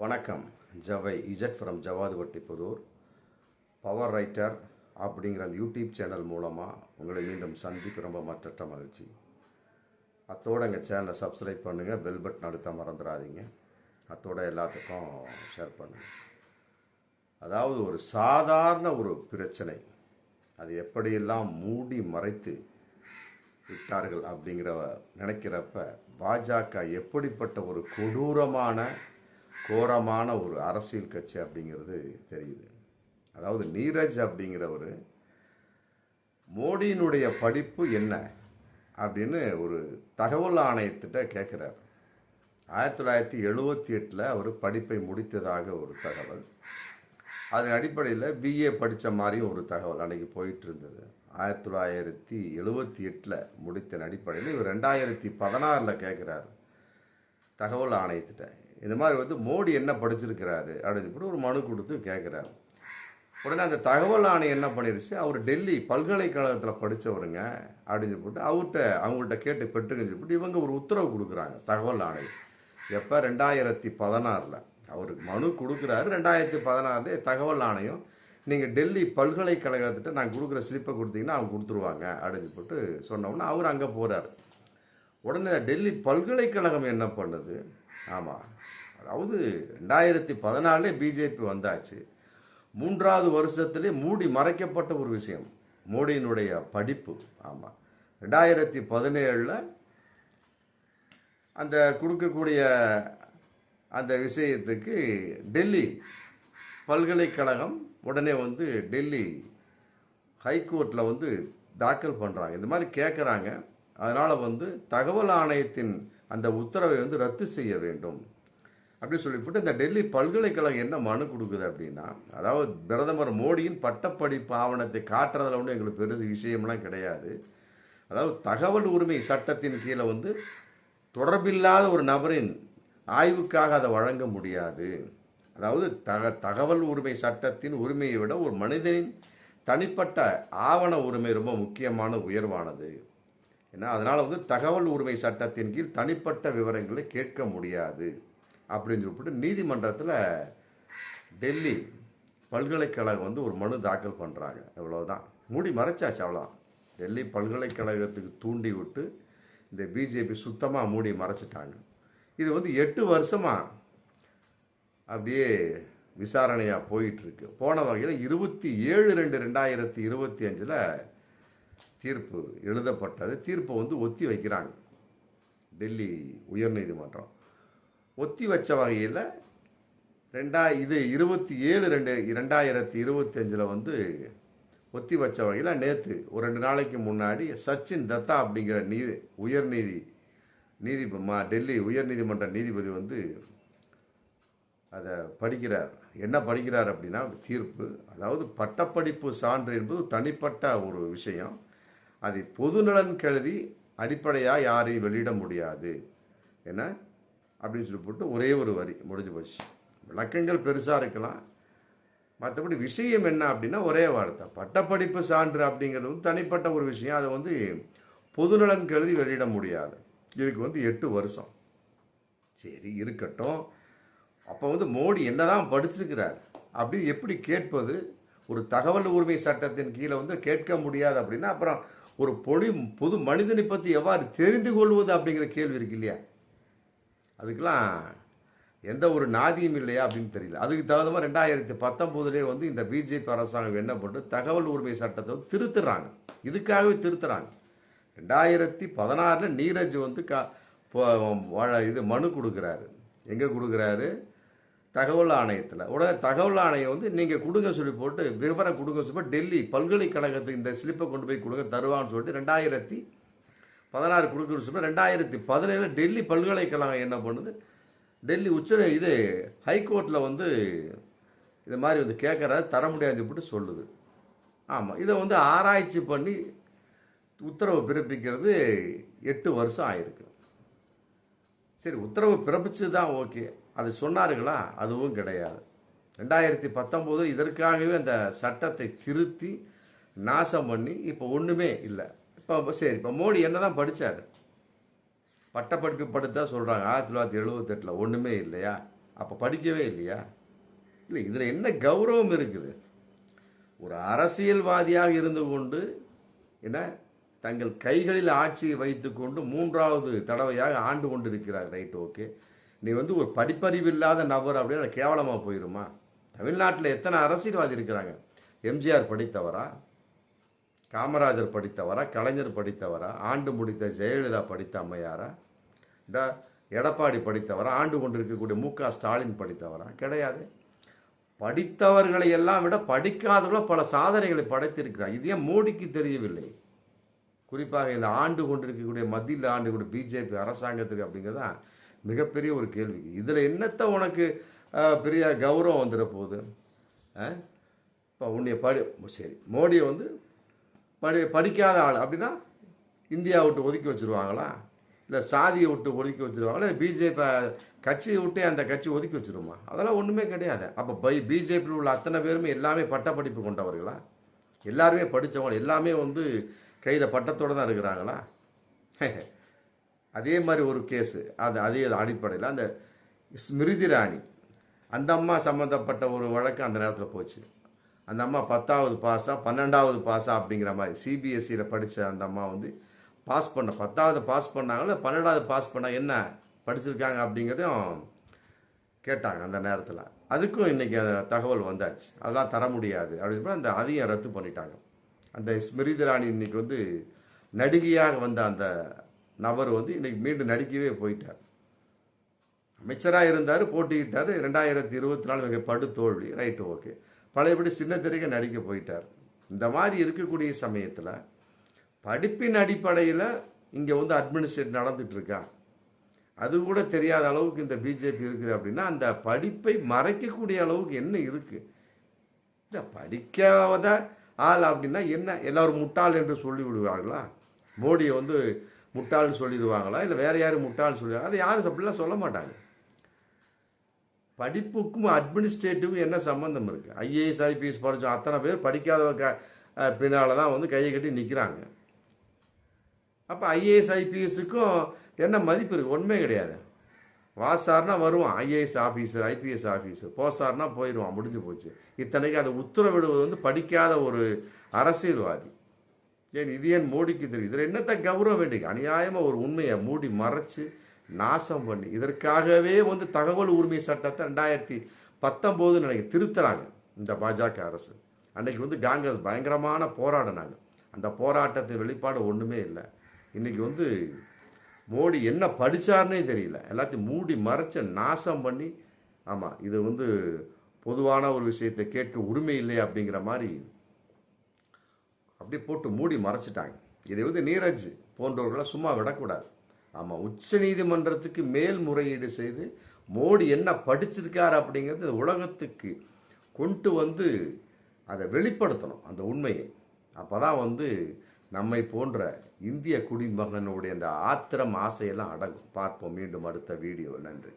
வணக்கம். ஜவை Z from Javadhuvatti Pudur. Power writer அப்படிங்கிற அந்த யூடியூப் சேனல் மூலமாக உங்களை மீண்டும் சந்திக்க ரொம்ப மற்ற மகிழ்ச்சி. அத்தோட எங்கள் சேனலை சப்ஸ்கிரைப் பண்ணுங்கள் பெல் பட்டன் அழுத்த மறந்துடாதீங்க. அத்தோட எல்லாத்துக்கும் ஷேர் பண்ணுங்கள் அதாவது ஒரு சாதாரண ஒரு பிரச்சனை. அது எப்படியெல்லாம் மூடி மறைத்து விட்டார்கள் அப்படிங்கிற நினைக்கிறப்ப பாஜக எப்படிப்பட்ட ஒரு கொடூரமான கோரமான ஒரு அரசியல் கட்சி அப்படிங்கிறது தெரியுது. அதாவது நீரஜ் அப்படிங்கிறவர் மோடியினுடைய படிப்பு என்ன அப்படின்னு ஒரு தகவல் ஆணையத்திட்ட கேட்குறார் ஆயிரத்தி தொள்ளாயிரத்தி எழுபத்தி எட்டில் அவர் படிப்பை முடித்ததாக ஒரு தகவல். அதன் அடிப்படையில் பிஏ படித்த மாதிரியும் ஒரு தகவல் அன்றைக்கி போயிட்டு இருந்தது ஆயிரத்தி தொள்ளாயிரத்தி எழுபத்தி எட்டில் முடித்த அடிப்படையில் இவர் ரெண்டாயிரத்தி பதினாறில் கேட்குறாரு தகவல் ஆணையத்திட்ட. இந்த மாதிரி வந்து மோடி என்ன படிச்சிருக்கிறாரு அப்படின்னு சொல்லி ஒரு மனு கொடுத்து கேட்குறாரு உடனே அந்த தகவல் ஆணையம் என்ன பண்ணிருச்சு? அவர் டெல்லி பல்கலைக்கழகத்தில் படித்தவருங்க அப்படின்னு சொல்லிட்டு அவர்கிட்ட அவங்கள்ட்ட கேட்டு பெற்றுங்கன்னு சொல்லிட்டு இவங்க ஒரு உத்தரவு கொடுக்குறாங்க தகவல் ஆணையம். எப்போ? ரெண்டாயிரத்தி பதினாறில். அவருக்கு மனு கொடுக்குறாரு. ரெண்டாயிரத்தி பதினாறுல தகவல் ஆணையம் நீங்கள் டெல்லி பல்கலைக்கழகத்திட்ட நான் கொடுக்குற ஸ்லிப்பை கொடுத்தீங்கன்னா அவங்க கொடுத்துருவாங்க அப்படின்னு சொல்லிட்டு சொன்னோன்னா அவர் அங்கே போகிறார் உடனே டெல்லி பல்கலைக்கழகம் என்ன பண்ணுது? ஆமாம் அதாவது ரெண்டாயிரத்தி பதினாலே பிஜேபி வந்தாச்சு. மூன்றாவது வருஷத்திலே மூடி மறைக்கப்பட்ட ஒரு விஷயம். மோடியினுடைய படிப்பு. ஆமாம் ரெண்டாயிரத்தி பதினேழில் அந்த கொடுக்கக்கூடிய அந்த விஷயத்துக்கு டெல்லி பல்கலைக்கழகம் உடனே வந்து டெல்லி ஹைகோர்ட்டில் வந்து தாக்கல் பண்ணுறாங்க இந்த மாதிரி கேட்குறாங்க அதனால் வந்து தகவல் ஆணையத்தின் அந்த உத்தரவை வந்து ரத்து செய்ய வேண்டும். அப்படி சொல்லிவிட்டு இந்த டெல்லி பல்கலைக்கழகம் என்ன மனு கொடுக்குது அப்படின்னா அதாவது பிரதமர் மோடியின் பட்டப்படிப்பு ஆவணத்தை காட்டுறதுல ஒன்றும் எங்களுக்கு பெருசு விஷயம்லாம் கிடையாது. அதாவது தகவல் உரிமை சட்டத்தின் கீழே வந்து தொடர்பில்லாத ஒரு நபரின் ஆய்வுக்காக அதை வழங்க முடியாது. அதாவது தக தகவல் உரிமை சட்டத்தின் உரிமையை விட ஒரு மனிதனின் தனிப்பட்ட ஆவண உரிமை ரொம்ப முக்கியமான உயர்வானது. ஏன்னா அதனால் வந்து தகவல் உரிமை சட்டத்தின் கீழ் தனிப்பட்ட விவரங்களை கேட்க முடியாது. அப்படின்னு சொல்லிட்டு நீதிமன்றத்தில் டெல்லி பல்கலைக்கழகம் வந்து ஒரு மனு தாக்கல் பண்ணுறாங்க இவ்வளோதான் மூடி மறைச்சாச்சு அவ்வளோதான் டெல்லி பல்கலைக்கழகத்துக்கு தூண்டி விட்டு இந்த பிஜேபி சுத்தமாக மூடி மறைச்சிட்டாங்க. இது வந்து எட்டு வருஷமாக அப்படியே விசாரணையாக போயிட்டுருக்கு. போன வகையில் இருபத்தி ஏழு ரெண்டு ரெண்டாயிரத்தி இருபத்தி அஞ்சில் தீர்ப்பு எழுதப்பட்டது. தீர்ப்பை வந்து ஒத்தி வைக்கிறாங்க. டெல்லி உயர்நீதிமன்றம். ஒத்தி வச்ச வகையில் ரெண்டா இது இருபத்தி ஏழு ரெண்டு ரெண்டாயிரத்தி இருபத்தி அஞ்சில் வந்து ஒத்தி வச்ச வகையில் நேற்று ஒரு ரெண்டு நாளைக்கு முன்னாடி சச்சின் தத்தா அப்படிங்கிற நீதி உயர்நீதி நீதி மா டெல்லி உயர்நீதிமன்ற நீதிபதி வந்து அதை படிக்கிறார். என்ன படிக்கிறார் அப்படின்னா தீர்ப்பு அதாவது பட்டப்படிப்பு சான்று என்பது தனிப்பட்ட ஒரு விஷயம். அதை பொதுநலன் கருதி அடிப்படையாக யாரையும் வெளியிட முடியாது. ஏன்னா அப்படின்னு சொல்லி போட்டு ஒரே ஒரு வரி முடிஞ்சு போச்சு. விளக்கங்கள் பெருசாக இருக்கலாம். மற்றபடி விஷயம் என்ன அப்படின்னா ஒரே வார்த்தை. பட்டப்படிப்பு சான்று அப்படிங்கிறது வந்து தனிப்பட்ட ஒரு விஷயம். அதை வந்து பொதுநலன் கருதி வெளியிட முடியாது. இதுக்கு வந்து எட்டு வருஷம். சரி இருக்கட்டும். அப்போ வந்து மோடி என்னதான் படிச்சிருக்கிறார் அப்படி எப்படி கேட்பது? ஒரு தகவல் உரிமை சட்டத்தின் கீழே வந்து கேட்க முடியாது அப்படின்னா அப்புறம் ஒரு பொழி பொது மனிதனை பற்றி எவ்வாறு தெரிந்து கொள்வது அப்படிங்கிற கேள்வி இருக்கு இல்லையா? அதுக்கெல்லாம் எந்த ஒரு நாதியும் இல்லையா அப்படின்னு தெரியல. அதுக்கு தகுந்த மாதிரி ரெண்டாயிரத்தி பத்தொம்போதுலேயே வந்து இந்த பிஜேபி அரசாங்கம் என்ன பண்ணு தகவல் உரிமை சட்டத்தை வந்து திருத்துறாங்க. இதுக்காகவே திருத்துறாங்க. ரெண்டாயிரத்தி பதினாறில் நீரஜ் வந்து கா இது மனு கொடுக்குறாரு. எங்கே கொடுக்குறாரு? தகவல் ஆணையத்தில். உடனே தகவல் ஆணையம் வந்து நீங்கள் கொடுங்க சொல்லி போட்டு விவரம் கொடுங்க சொல்லி டெல்லி பல்கலைக்கழகத்துக்கு இந்த ஸ்லிப்பை கொண்டு போய் கொடுங்க தருவான்னு சொல்லிட்டு ரெண்டாயிரத்தி பதினாறு கொடுக்குன்னு சொன்னால் ரெண்டாயிரத்தி பதினேழு டெல்லி பல்கலைக்கழகம் என்ன பண்ணுது? டெல்லி உச்ச இது ஹைகோர்ட்டில் வந்து இது மாதிரி வந்து கேட்குறாரு தர முடியாதுன்னு சொல்லிட்டு சொல்லுது. ஆமாம் இதை வந்து ஆராய்ச்சி பண்ணி உத்தரவு பிறப்பிக்கிறது எட்டு வருஷம் ஆயிருக்கு. சரி உத்தரவு பிறப்பிச்சு தான் ஓகே. அது சொன்னார்களா? அதுவும் கிடையாது. ரெண்டாயிரத்தி பத்தொம்போது இதற்காகவே அந்த சட்டத்தை திருத்தி நாசம் பண்ணி இப்போ ஒன்றுமே இல்லை. இப்போ சரி இப்போ மோடி என்ன தான் படித்தார் பட்டப்படிப்பு படுத்தா சொல்கிறாங்க ஆயிரத்தி தொள்ளாயிரத்தி எழுபத்தெட்டில் ஒன்றுமே இல்லையா? அப்போ படிக்கவே இல்லையா? இல்லை இதில் என்ன கௌரவம் இருக்குது? ஒரு அரசியல்வாதியாக இருந்து கொண்டு என்ன தங்கள் கைகளில் ஆட்சியை வைத்துக்கொண்டு மூன்றாவது தடவையாக ஆண்டு கொண்டிருக்கிறார். Right okay. நீ வந்து ஒரு படிப்பறிவு இல்லாத நபர் அப்படின்னு கேவலமாக போயிருமா? தமிழ்நாட்டில் எத்தனை அரசியல்வாதி இருக்கிறாங்க? எம்ஜிஆர் படித்தவரா? காமராஜர் படித்தவரா கலைஞர் படித்தவரா ஆண்டு முடித்த ஜெயலலிதா படித்த அம்மையாரா? இந்த எடப்பாடி படித்தவரா ஆண்டு கொண்டிருக்கக்கூடிய மு க ஸ்டாலின் படித்தவரா? கிடையாது. படித்தவர்களை எல்லாம் விட படிக்காதவர்கள் பல சாதனைகளை படைத்திருக்கிறார். இது ஏன் மோடிக்கு தெரியவில்லை? குறிப்பாக இந்த ஆண்டு கொண்டிருக்கக்கூடிய மத்தியில் ஆண்டு கூட பிஜேபி அரசாங்கத்துக்கு அப்படிங்கிறது தான் மிகப்பெரிய ஒரு கேள்வி. இதில் என்னத்த உனக்கு பெரிய கௌரவம் வந்துட போகுது? இப்போ உன்னைய படி சரி மோடியை வந்து படி படிக்காத ஆள். அப்படின்னா இந்தியா விட்டு ஒதுக்கி வச்சிருவாங்களா? இல்லை சாதியை விட்டு ஒதுக்கி வச்சிருவாங்களா? பிஜேபி கட்சியை விட்டு அந்த கட்சி ஒதுக்கி வச்சுருமா? அதெல்லாம் ஒன்றுமே கிடையாது. அப்போ பை பிஜேபியில் உள்ள அத்தனை பேருமே எல்லாமே பட்டப்படிப்பு கொண்டவர்களா? எல்லாருமே படித்தவங்க எல்லாமே வந்து கையில் பட்டத்தோடு தான் இருக்கிறாங்களா? அதே மாதிரி ஒரு கேஸு. அது அதே அடிப்படையில் அந்த ஸ்மிருதி ராணி அந்த அம்மா சம்மந்தப்பட்ட ஒரு வழக்கு அந்த நேரத்தில் போச்சு. அந்த அம்மா பத்தாவது பாஸா பன்னெண்டாவது பாஸா அப்படிங்கிற மாதிரி சிபிஎஸ்சியில் படித்த அந்த அம்மா வந்து பாஸ் பண்ண பத்தாவது பாஸ் பண்ணாங்களோ பன்னெண்டாவது பாஸ் பண்ண என்ன படிச்சிருக்காங்க அப்படிங்கிறதையும் கேட்டாங்க அந்த நேரத்தில். அதுக்கும் இன்றைக்கி தகவல் வந்தாச்சு. அதெல்லாம் தர முடியாது அப்படின்னு அந்த அதையும் ரத்து பண்ணிட்டாங்க. அந்த ஸ்மிருதி ராணி இன்னைக்கு வந்து நடிகையாக வந்த அந்த நபர் வந்து இன்றைக்கி மீண்டும் நடிக்கவே போயிட்டார். அமைச்சராக இருந்தார் போட்டிக்கிட்டார் ரெண்டாயிரத்தி இருபத்தி நாலு மிக படு தோல்வி. Right okay. பழையபடி சின்ன திரைக்கு நடிக்க போயிட்டார். இந்த மாதிரி இருக்கக்கூடிய சமயத்தில் படிப்பின் அடிப்படையில் இங்கே வந்து அட்மினிஸ்ட்ரேட் நடந்துட்டு இருக்கா அது கூட தெரியாத அளவுக்கு இந்த பிஜேபி இருக்குது அப்படின்னா அந்த படிப்பை மறைக்கக்கூடிய அளவுக்கு என்ன இருக்குது இந்த படிக்காத ஆள் அப்படின்னா என்ன? எல்லோரும் முட்டாள் என்று சொல்லி விடுவாங்களா மோடியை வந்து முட்டாள்னு சொல்லிடுவாங்களா? இல்லை வேற யாரும் முட்டாள்னு சொல்லுவாங்க அதை யாரும் அப்படிலாம் சொல்ல மாட்டாங்க. படிப்புக்கும் அட்மினிஸ்ட்ரேட்டிவும் என்ன சம்பந்தம் இருக்குது ஐஏஎஸ் ஐபிஎஸ் படித்தோம் அத்தனை பேர் படிக்காதவ க பின்னால் தான் வந்து கையை கட்டி நிற்கிறாங்க அப்போ ஐஏஎஸ் ஐபிஎஸ்ஸுக்கும் என்ன மதிப்பு இருக்குது ஒன்றுமே கிடையாது. வாசார்னா வருவான். ஐஏஎஸ் ஆஃபீஸர் ஐபிஎஸ் ஆஃபீஸர் போசார்னா போயிடுவான் முடிஞ்சு போச்சு. இத்தனைக்கு அதை உத்தரவிடுவது வந்து படிக்காத ஒரு அரசியல்வாதி. ஏன் இது ஏன் மோடிக்கு தெரியும் இதில் என்னத்தை கௌரவம் வேண்டிய அநியாயமாக ஒரு உண்மையை மூடி மறைச்சு நாசம் பண்ணி இதற்காகவே வந்து தகவல் உரிமை சட்டத்தை ரெண்டாயிரத்தி பத்தொம்போது நினைக்க திருத்துறாங்க இந்த பாஜக அரசு. அன்னைக்கு வந்து காங்கிரஸ் பயங்கரமான போராடினாங்க. அந்த போராட்டத்தின் வெளிப்பாடு ஒன்றுமே இல்லை. இன்னைக்கு வந்து மோடி என்ன படிச்சாருன்னே தெரியல. எல்லாத்தையும் மூடி மறைச்ச நாசம் பண்ணி ஆமாம் இது வந்து பொதுவான ஒரு விஷயத்தை கேட்க உரிமை இல்லை அப்படிங்கிற மாதிரி அப்படியே போட்டு மூடி மறைச்சிட்டாங்க. இதை வந்து நீரஜ் போன்றவர்களை சும்மா விடக்கூடாது. ஆமாம் உச்ச நீதிமன்றத்துக்கு மேல்முறையீடு செய்து மோடி என்ன படிச்சிருக்கார் அப்படிங்கிறது உலகத்துக்கு கொண்டு வந்து அதை வெளிப்படுத்தணும் அந்த உண்மையை. அப்போ தான் வந்து நம்மை போன்ற இந்திய குடிமகனுடைய அந்த ஆத்திரம் ஆசையெல்லாம் அடங்கும். பார்ப்போம் மீண்டும் அடுத்த வீடியோ நன்றி.